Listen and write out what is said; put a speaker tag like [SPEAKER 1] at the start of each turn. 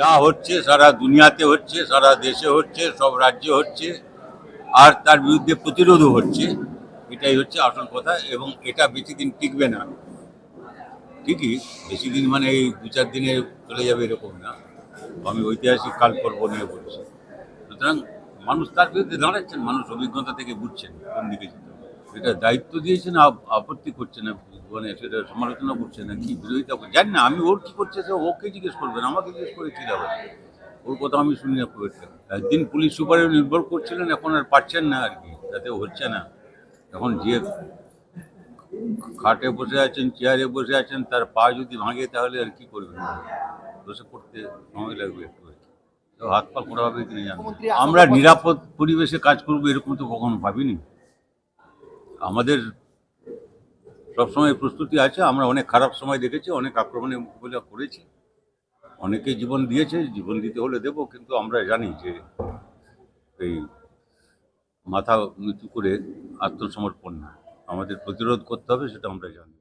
[SPEAKER 1] যা হচ্ছে, সারা দুনিয়াতে হচ্ছে, সারা দেশে হচ্ছে, সব রাজ্যে হচ্ছে, আর তার বিরুদ্ধে প্রতিরোধও হচ্ছে। এটাই হচ্ছে আসল কথা এবং এটা বেশি দিন টিকবে না। ঠিকই, বেশি দিন মানে এই দু চার দিনে চলে যাবে এরকম না। আমি ঐতিহাসিক কালপর্ব নিয়ে বলছি। সুতরাং মানুষ তার বিরুদ্ধে দাঁড়াচ্ছেন, মানুষ অভিজ্ঞতা থেকে বুঝছেন কোন দিকে যেতে। এটা দায়িত্ব দিয়েছে না আপত্তি করছে না মানে সেটা সমালোচনা করছে না কি বিরোধিতা করছে? জানি না আমি ওর কি করছে সে ওকে জিজ্ঞেস করবেন আমাকে জিজ্ঞেস করে কি যাবে ওর কথা আমি শুনি না খুব একটা। একদিন পুলিশ সুপারে নির্ভর করছিলেন এখন আর পারছেন না আর কি তাতে হচ্ছে না। এখন যে খাটে বসে আছেন চেয়ারে বসে আছেন তার পা যদি ভাঙে তাহলে আর কি করবেন? বসে পড়তে সময় লাগবে একটু হাত পা করা হবে কিনা জানি আমরা নিরাপদ পরিবেশে কাজ করব এরকম তো কখনো ভাবিনি। আমাদের সবসময় প্রস্তুতি আছে, আমরা অনেক খারাপ সময় দেখেছি, অনেক আক্রমণে মোকাবিলা করেছি। অনেকে জীবন দিয়েছে, জীবন দিতে হলে দেব, কিন্তু আমরা জানি যে এই মাথা নিচু করে আত্মসমর্পণ না। আমাদের প্রতিরোধ করতে হবে, সেটা আমরা জানি।